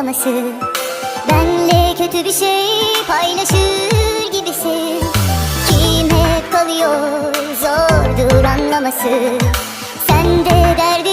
anlaması Benle kötü bir şey paylaşır gibisin. Kim hep kalıyor zordur anlaması Sen de derdini